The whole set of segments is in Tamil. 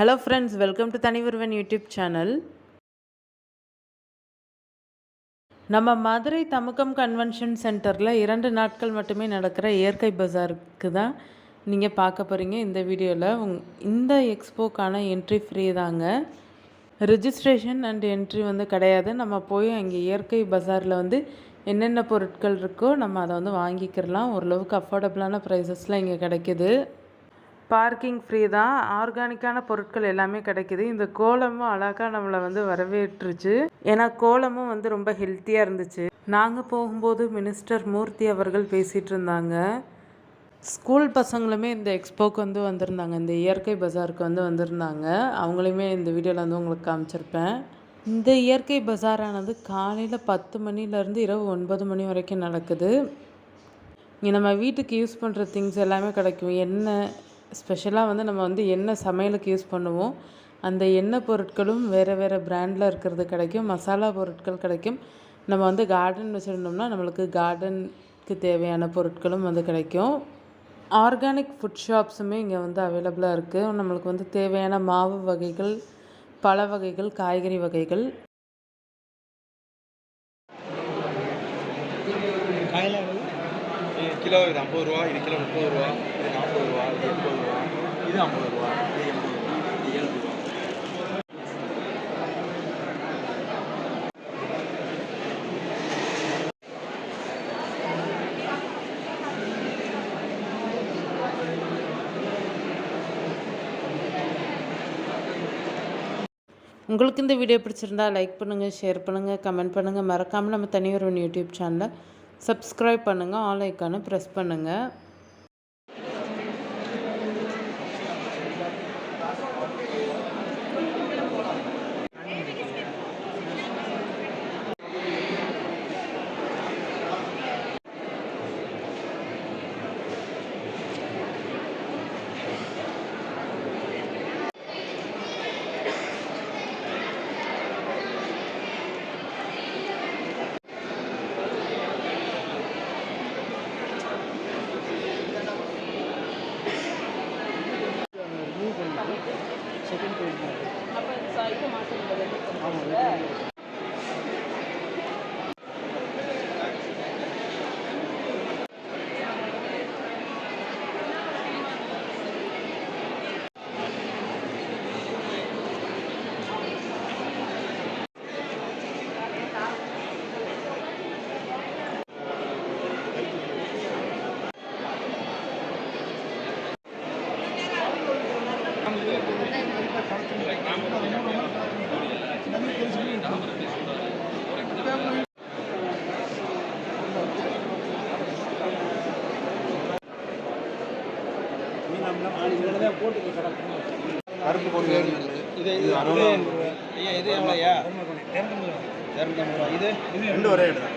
ஹலோ ஃப்ரெண்ட்ஸ் வெல்கம் டு தனிவருவன் யூடியூப் சேனல் நம்ம மதுரை தமுக்கம் கன்வென்ஷன் சென்டரில் இரண்டு நாட்கள் மட்டுமே நடக்கிற இயற்கை பஜாருக்கு தான் நீங்கள் பார்க்க போகிறீங்க இந்த வீடியோவில் உங் இந்த எக்ஸ்போக்கான என்ட்ரி ஃப்ரீ தாங்க. ரிஜிஸ்ட்ரேஷன் அண்ட் என்ட்ரி வந்து கிடையாது. நம்ம போய் அங்கே இயற்கை பஜாரில் வந்து என்னென்ன பொருட்கள் இருக்கோ நம்ம அதை வந்து வாங்கிக்கிறலாம் ஓரளவுக்கு அஃபோர்டபுளான ப்ரைஸஸ்லாம் இங்கே கிடைக்குது. பார்க்கிங் ஃப்ரீ தான். ஆர்கானிக்கான பொருட்கள் எல்லாமே கிடைக்குது. இந்த கோலமும் அழகாக நம்மளை வந்து வரவேற்றுச்சு. ஏன்னா கோலமும் வந்து ரொம்ப ஹெல்த்தியாக இருந்துச்சு. நாங்கள் போகும்போது மினிஸ்டர் மூர்த்தி அவர்கள் பேசிகிட்டு இருந்தாங்க. ஸ்கூல் பசங்களுமே இந்த எக்ஸ்போக்கு வந்து வந்திருந்தாங்க. இந்த இயற்கை பஜாருக்கு வந்து வந்திருந்தாங்க. அவங்களையுமே இந்த வீடியோவில் வந்து உங்களுக்கு காமிச்சிருப்பேன். இந்த இயற்கை பஜாரானது காலையில் பத்து மணிலேருந்து இரவு ஒன்பது மணி வரைக்கும் நடக்குது. இங்கே நம்ம வீட்டுக்கு யூஸ் பண்ணுற திங்ஸ் எல்லாமே கிடைக்கும். எண்ணெய் ஸ்பெஷலாக வந்து நம்ம வந்து என்ன சமையலுக்கு யூஸ் பண்ணுவோம். அந்த எண்ணெய் பொருட்களும் வேறு வேறு பிராண்டில் இருக்கிறது கிடைக்கும். மசாலா பொருட்கள் கிடைக்கும். நம்ம வந்து கார்டன் வச்சுருந்தோம்னா நம்மளுக்கு கார்டனுக்கு தேவையான பொருட்களும் வந்து கிடைக்கும். ஆர்கானிக் ஃபுட் ஷாப்ஸுமே இங்கே வந்து அவைலபிளாக இருக்குது நம்மளுக்கு வந்து தேவையான மாவு வகைகள் பழ வகைகள் காய்கறி வகைகள் இது கிலோ இது ஐம்பது ரூபா இது கிலோ முப்பது ரூபா இது நாற்பது ரூபா இது எண்பது ரூபா இது ஐம்பது ரூபா இது எண்பது ரூபா இது ஏழு ரூபா. உங்களுக்கு இந்த வீடியோ பிடிச்சிருந்தா லைக் பண்ணுங்கள் ஷேர் பண்ணுங்கள் கமெண்ட் பண்ணுங்கள் மறக்காமல் நம்ம தனியொரு யூடியூப் சேனலை சப்ஸ்கிரைப் பண்ணுங்கள் ஆல் ஐக்கானை ப்ரெஸ் பண்ணுங்கள் செகண்ட் கோயில் ஆமாம் கருப்பு பொருள் இது இது அறுபது ஐயா இது எவ்வளோ ஐயா இரநூத்தம்பது ரூபா இது ரெண்டு ஒரே இடம்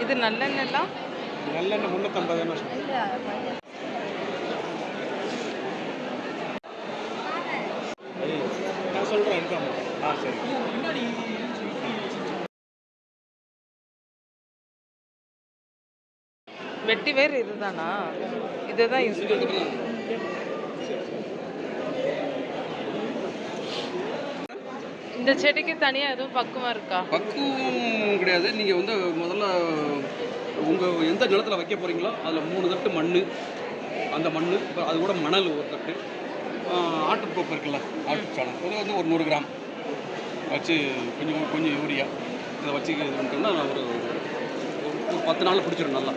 இது நல்லெண்ணெய்லாம்? நல்லெண்ணெய் முந்நூற்றம்பது என்ன நான் சொல்கிறேன் இன்கம் ஆ சரி. வெட்டி வேர் இதுதானா? இதுதான் யூஸ் பண்ணுறோம் இந்த செடிக்கு தனியாக எதுவும் பக்குவம் இருக்கா? பக்குவம் கிடையாது. நீங்கள் வந்து முதல்ல உங்கள் எந்த நிலத்தில் வைக்க போகிறீங்களோ அதில் மூணு தட்டு மண் அந்த மண் அது கூட மணல் ஒரு தட்டு. ஆட்டுப்போக்கு இருக்குல்ல ஆட்டுச்சாணம். அது வந்து ஒரு நூறு கிராம். வச்சு கொஞ்சம் கொஞ்சம் யூரியா. இதை வச்சு இது பண்ணிட்டோம்னா ஒரு ஒரு- பத்து நாளில் பிடிச்சிடும் நல்லா.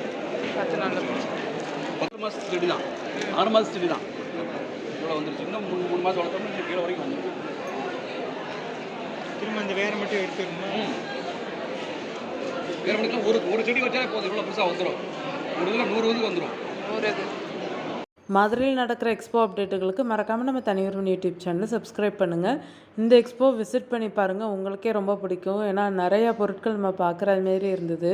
பத்து நாள் பத்து மாதத்து செடி தான் ஆறு மாதத்து செடி தான் இவ்வளோ வந்துருச்சு. இன்னும் மூணு மூணு மாதம் வளர்த்தோம்னா கீழே வரைக்கும் வந்துடும் திரும்ப இந்த வேரை மட்டும் எடுத்துக்கணுமா வேறு மணிக்கெலாம் ஒரு ஒரு செடி வச்சாலே போதும். இவ்வளோ பெருசாக வந்துடும் ஒரு இதில் நூறு வந்து வந்துடும் நூறு மதுரையில் நடக்கிற எக்ஸ்போ அப்டேட்டுகளுக்கு மறக்காமல் நம்ம தனியொருவன் யூடியூப் சேனலை சப்ஸ்கிரைப் பண்ணுங்கள் இந்த எக்ஸ்போ விசிட் பண்ணி பாருங்கள் உங்களுக்கே ரொம்ப பிடிக்கும். ஏன்னா நிறையா பொருட்கள் நம்ம பார்க்குற மாரி இருந்தது.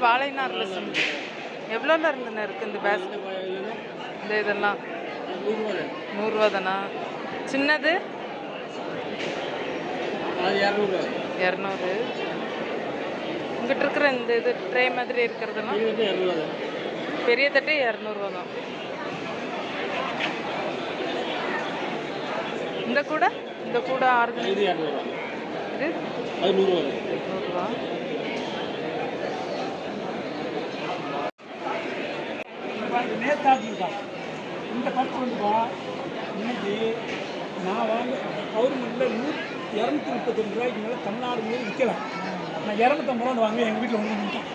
ஃபுல்லாக வாழை நாரில் செஞ்சு. எவ்வளோல இருந்துண்ணே இருக்குது இந்த பேஸ்க் இந்த இதெல்லாம்? நூறுரூவா தானா சின்னது? இரநூறு. உங்ககிட்ட இருக்கிற இந்த இது ட்ரே மாதிரி இருக்கிறதெல்லாம்? பெரிய தட்டு இரநூறுவா தான் இந்த கூட? இந்த கூட ஆறு இது? நூறுரூவா? நூறுரூவா இந்த பத்து ரூபா இன்னைக்கு நான் வாங்க கவர்மெண்ட்டில் நூறு இரநூத்தி முப்பத்தஞ்சு ரூபாய்க்கு மேலே தமிழ்நாடு முழுவதும் விற்கலாம் நான் இரநூத்தம்பது ரூபா வாங்குவேன். எங்கள் வீட்டில் ஒன்று நிற்கும்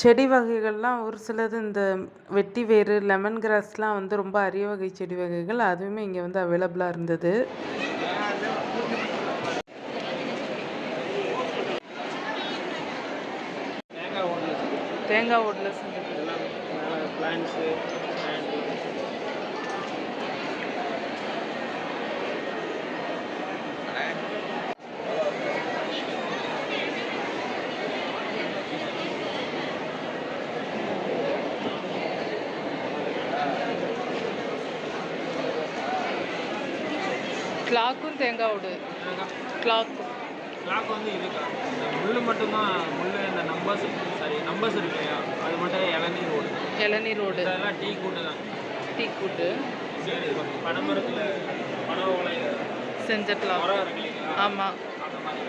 செடி வகைகள்லாம் ஒரு சிலது இந்த வெட்டி வேறு லெமன் கிராஸ்லாம் வந்து ரொம்ப அரிய வகை செடி வகைகள். அதுவுமே இங்கே வந்து அவைலபிளாக இருந்தது. தேங்காய் ஓட்டில் செஞ்சது கிளாக்கும் தேங்காய் ஓடு கிளாக்கு. கிளாக் வந்து இதுக்கா இந்த முள் மட்டும்தான் முள் இந்த நம்பர்ஸ் சாரி நம்பர்ஸ் இருக்கு இல்லையா? அது மட்டும் இளநீர் ஓடுது இளநீர் ஓடு. இதெல்லாம் டீ கூட்டு தான். டீ கூட்டு. சரி பனைமரத்தில் பனை ஓலை செஞ்ச கிளாக் மரம் இருக்கு இல்லைங்களா ஆமாம் அந்த மாதிரி.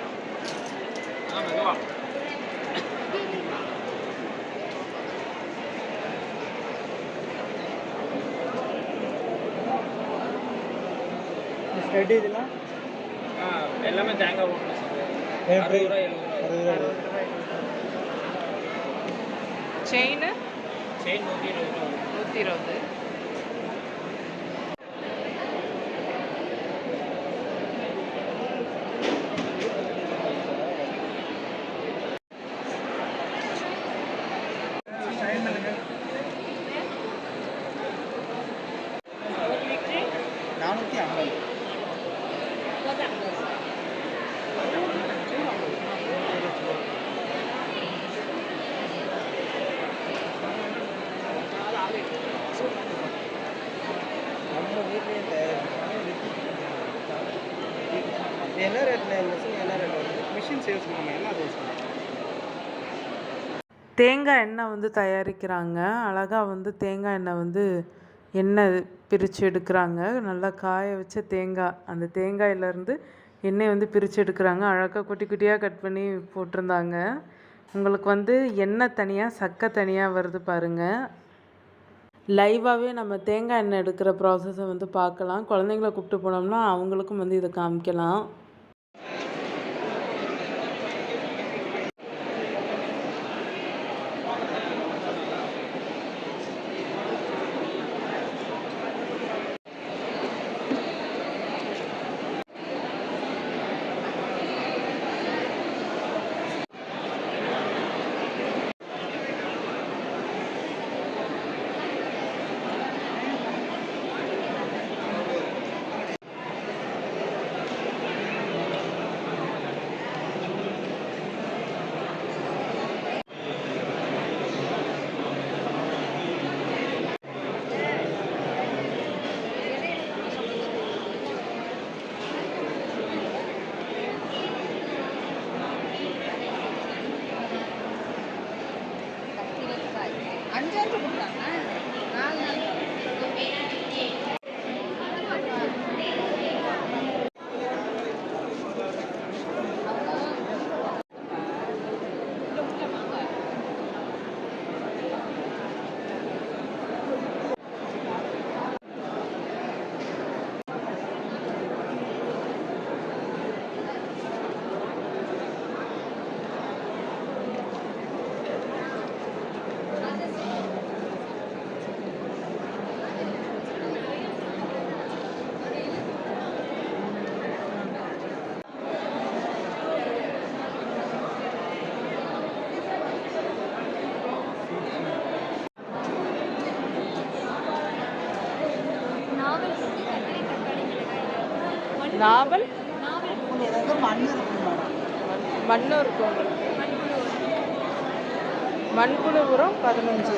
ஸ்டெட் இதெல்லாம் ஆ, எல்லாமே தேங்காய் ஓட்டு அறுபது ரூபா செயின் செயின் நூற்றி இருபது. நூற்றி இருபது நானூற்றி ஐம்பது நம்ம வீட்லேயே தயாரிக்கிறோம் என்ன ரேட்ல மிஷின் என்ன ரேட் வருது மிஷின் சேல்ஸ் நம்ம என்ன சேல்ஸ் பண்ணுறோம் தேங்காய் எண்ணெய் வந்து தயாரிக்கிறாங்க. அழகாக வந்து தேங்காய் எண்ணெய் வந்து எண்ணெய் பிரித்து எடுக்கிறாங்க. நல்லா காய வச்ச தேங்காய் அந்த தேங்காயிலேருந்து எண்ணெய் வந்து பிரித்து எடுக்கிறாங்க. அழகாக குட்டி குட்டியாக கட் பண்ணி போட்டிருந்தாங்க. உங்களுக்கு வந்து எண்ணெய் தனியாக சக்கை தனியாக வருது பாருங்கள் லைவாகவே நம்ம தேங்காய் எண்ணெய் எடுக்கிற ப்ராசஸை வந்து பார்க்கலாம். குழந்தைங்கள கூப்பிட்டு போனோம்னா அவங்களுக்கும் வந்து இதை காமிக்கலாம். நாவல்? மண்ணு இருக்கும் மண்புழு உரம் பதினஞ்சு.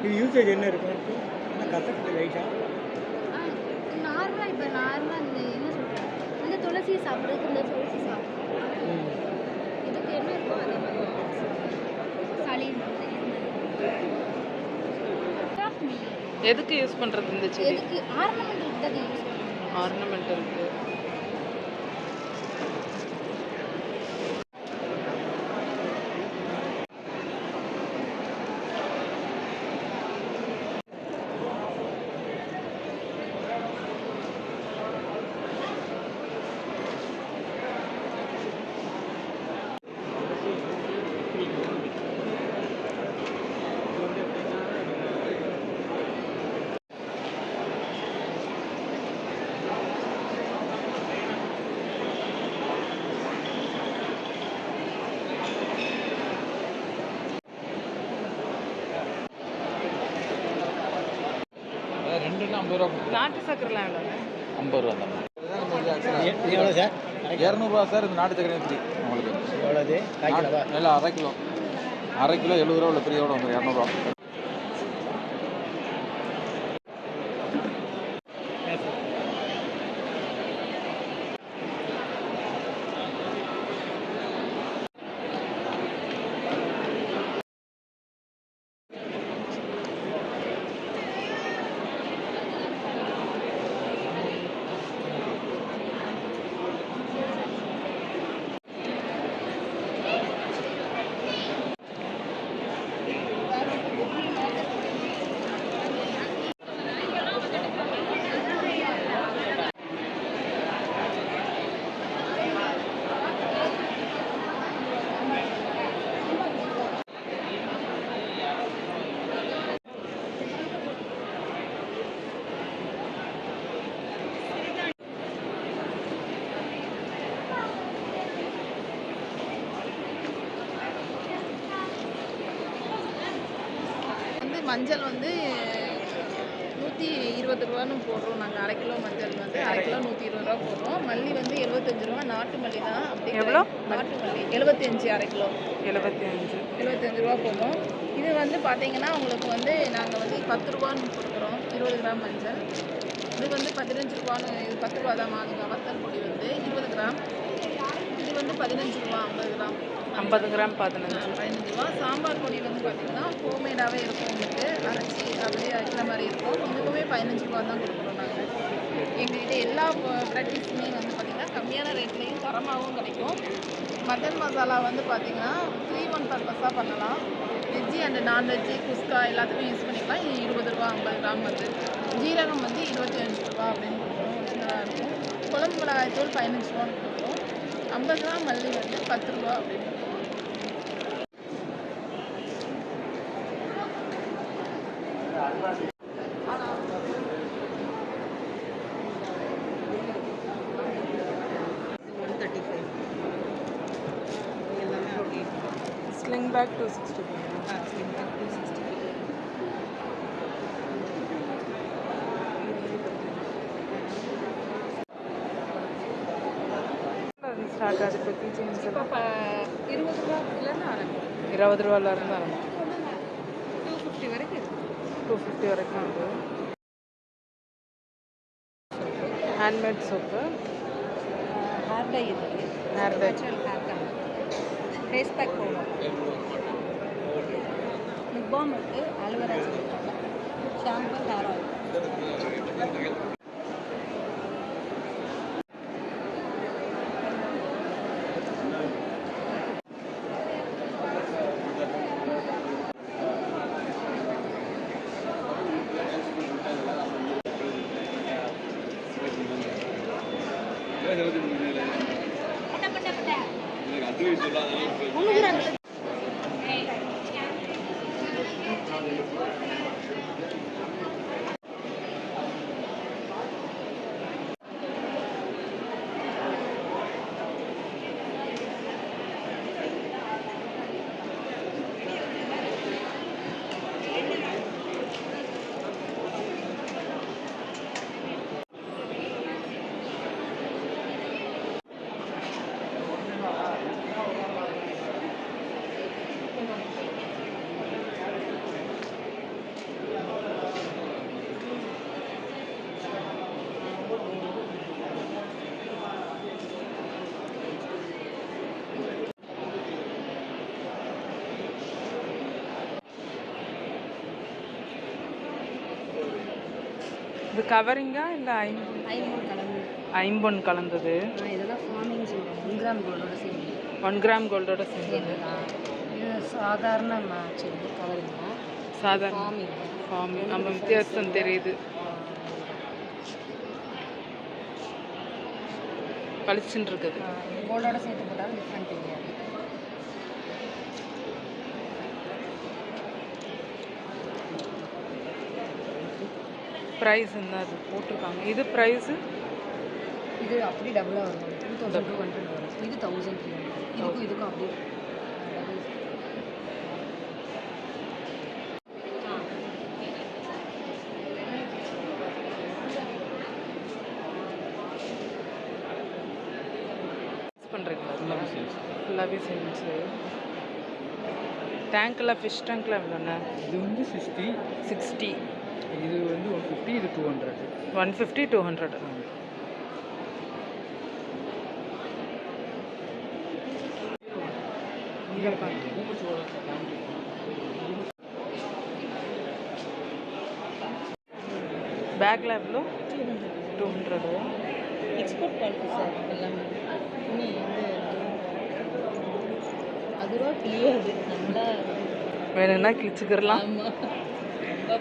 இது யூசேஜ் என்ன இருக்கும்? கசக்குது லைட்டாக நார்மலாக இப்போ நார்மலாக இந்த என்ன சொல்கிறது இந்த துளசி சாப்பிட்றதுக்கு இந்த துளசி சாப்பிட்றோம் இதுக்கு என்ன இருக்கோ அதே மாதிரி. சளி. எதுக்கு யூஸ் பண்ணுறது இந்த செடி? எதுக்கு? ஆர்னமெண்டல் தான் யூஸ் பண்ணுவோம் ஆர்னமெண்டலுக்கு ரெண்டுன்னா ஐம்பது ரூபா நாட்டு சக்கரைலாம் எவ்வளோ ஐம்பது ரூபா தான். எவ்வளோ சார்? இரநூறுவா சார் இந்த நாட்டு சக்கரை ஃப்ரீ உங்களுக்கு. எவ்வளோது இல்லை அரை கிலோ. அரை கிலோ எழுபது ரூபா உள்ள ஃப்ரீயோட வந்துடும் இரநூறுவா. மஞ்சள் வந்து நூற்றி இருபது ரூபான்னு போடுறோம். நாங்கள் அரை கிலோ மஞ்சள் வந்து அரை கிலோ நூற்றி இருபது ரூபா போடுறோம். மல்லி வந்து எழுபத்தஞ்சு ரூபா. நாட்டு மல்லி தான். அப்படி எவ்வளோ? நாட்டு மல்லி. எழுபத்தஞ்சு அரை கிலோ. எழுபத்தி அஞ்சு எழுபத்தஞ்சு ரூபா போடுறோம். இது வந்து பார்த்தீங்கன்னா உங்களுக்கு வந்து நாங்கள் வந்து பத்து ரூபான்னு கொடுக்குறோம். இருபது கிராம் மஞ்சள். இது வந்து பதினஞ்சு ரூபான்னு இது பத்து ரூபா தான். நீங்கள் வத்தல் பொடி வந்து இருபது கிராம். இது வந்து பதினஞ்சு ரூபா ஐம்பது கிராம். ஐம்பது கிராம் பதினஞ்சு. பதினஞ்சு ரூபா சாம்பார் பொடி வந்து பார்த்தீங்கன்னா ஹோம்மேடாகவே இருக்கும் உங்களுக்கு. அரைச்சி அப்படியே அரைக்கிற மாதிரி இருக்கும். இதுக்குமே பதினஞ்சு ரூபா தான் கொடுக்குறோம் நாங்கள் எங்கள்கிட்ட எல்லா ப்ராக்டிஸுமே வந்து பார்த்திங்கன்னா கம்மியான ரேட்லேயும் தரமாகவும் கிடைக்கும். மட்டன் மசாலா வந்து பார்த்திங்கன்னா த்ரீ ஒன் பர்பஸாக பண்ணலாம். வெஜ்ஜி அண்டு நான்வெஜ்ஜி குஸ்கா எல்லாத்துக்கும் யூஸ் பண்ணிக்கலாம். இது இருபது ரூபா ஐம்பது கிராம் வந்து. ஜீரகம் வந்து இருபத்தி அஞ்சு ரூபா அப்படின்னு கொடுக்குறோம். ஒரிஜினலாக இருக்கும். குழம்பு மிளகாய் தூள் பதினஞ்சு ரூபா ஐம்பது ரூபா மல்லி வந்து பத்து ரூபா அப்படின்னு. ஸ்லிங் பேக் டூ சிக்ஸ்டி அதை பற்றி இருபது ரூபாயிலேருந்து ஆரம்பிக்கும் இருபது ரூபாயிலேருந்து ஆரம்பிக்கும் டூ ஃபிஃப்டி வரைக்கும் டூ ஃபிஃப்டி வரைக்கும் உண்டு ஹேண்ட்மேட் சோப்பு ஹேர் டை இருக்குது hair dye hair colour face pack போடுவோம் லிப் பாம் இருக்குது அலுவரா ஷாம்பு ஹேர் ஆயில் இது கவரிங்கா இல்லை ஐம்பொன் ஐநூறு கலந்து ஐம்பொன் கலந்தது. இதெல்லாம் ஃபார்மிங் சொல்லுவோம் ஒன் கிராம் கோல்டோட சேர்ந்து ஒன் கிராம் கோல்டோட சேர்ந்துதான் இது சாதாரண மேட்ச் இது கலருங்க சாதாரண ஃபார்மிங் ஃபார்ம் நம்ம வித்தியாசம் தெரியுது. பளிச்சுன்னு இருக்குது கோல்டோட சேர்த்து போட்டாலும் டிஃப்ரெண்ட் தெரியாது. ப்ரைஸ் என்ன அது? போட்டிருக்காங்க. இது ப்ரைஸு இது அப்படி டபுளாக வரும் டூ தௌசண்ட் டூ ஹண்ட்ரட் வரும். இது தௌசண்ட் த்ரீ ஹண்ட்ரட் இதுக்கும் இதுக்கும் அப்படியே பண்ணுறீங்களா ஃபுல்லாகவே செஞ்சு. டேங்க்கில் ஃபிஷ் டேங்க்கில் எவ்வளோண்ணே? இது வந்து சிக்ஸ்டி சிக்ஸ்டி இது வந்து ஒன் ஃபிஃப்டி இது two hundred one fifty two hundred பேக்கில் எவ்வளோ two hundred export quality sir எல்லாமே இன்னும் வந்து நல்லா வேணும்னா கிழிச்சுக்கிறலாம் ஆமாம் ரொம்ப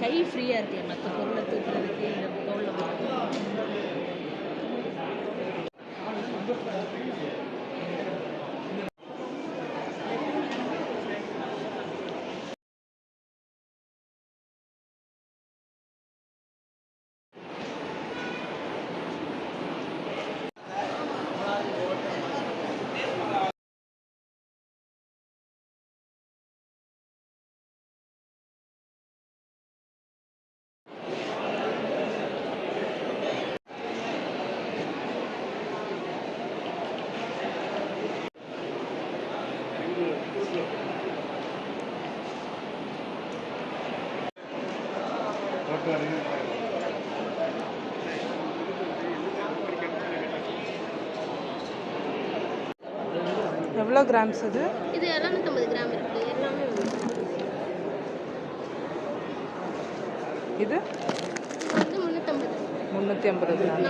கை ஃப்ரீயாக இருக்கு. மற்ற பொருளை தூக்குறதுக்கு இந்த தோளில் எவ்வளோ கிராம்ஸ் அது? இது இரநூத்தம்பது கிராம் இருக்குது எல்லாமே இது? இது வந்து முந்நூற்றம்பது முந்நூற்றி ஐம்பது கிராம்.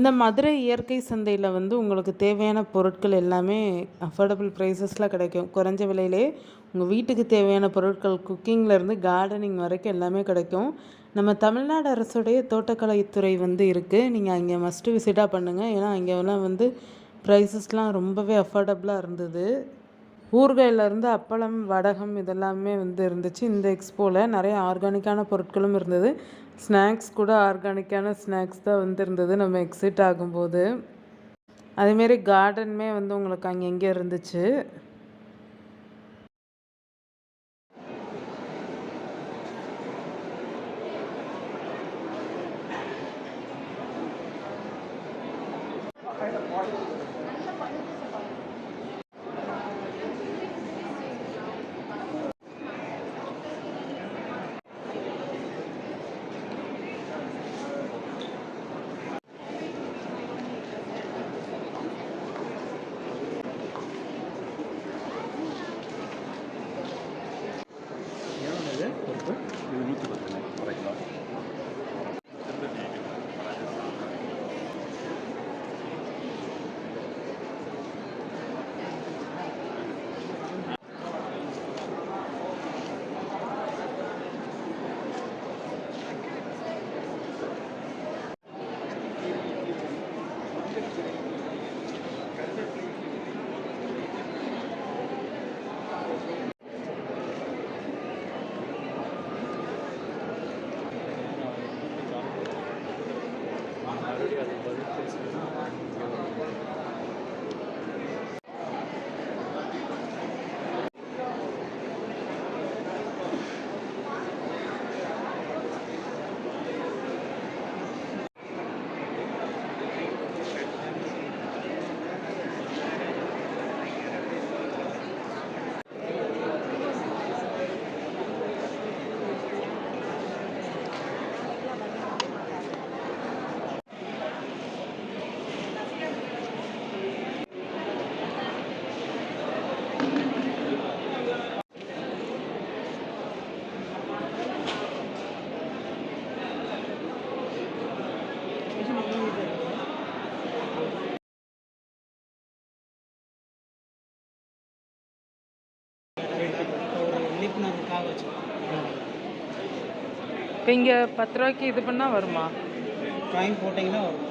இந்த மதுரை இயற்கை சந்தையில் வந்து உங்களுக்கு தேவையான பொருட்கள் எல்லாமே அஃபோர்டபுள் ப்ரைஸஸில் கிடைக்கும். குறைஞ்ச விலையிலே உங்கள் வீட்டுக்கு தேவையான பொருட்கள் குக்கிங்லேருந்து கார்டனிங் வரைக்கும் எல்லாமே கிடைக்கும். நம்ம தமிழ்நாடு அரசுடைய தோட்டக்கலைத்துறை வந்து இருக்குது நீங்கள் அங்கே மஸ்ட்டு விசிட்டாக பண்ணுங்கள் ஏன்னா அங்கெல்லாம் வந்து ப்ரைஸஸ்லாம் ரொம்பவே அஃபோர்டபுளாக இருந்தது. ஊறுகாயிலேருந்து அப்பளம் வடகம் இதெல்லாமே வந்து இருந்துச்சு. இந்த எக்ஸ்போவில் நிறைய ஆர்கானிக்கான பொருட்களும் இருந்தது. ஸ்நாக்ஸ் கூட ஆர்கானிக்கான ஸ்நாக்ஸ் தான் வந்துருந்தது. நம்ம எக்ஸிட் ஆகும்போது. அதேமாரி கார்டனுமே வந்து உங்களுக்கு அங்கங்கே இருந்துச்சு? இப்போ இங்கே பத்து ரூபாய்க்கு இது பண்ணால் வருமா? காயின் போட்டிங்கன்னா வரும்.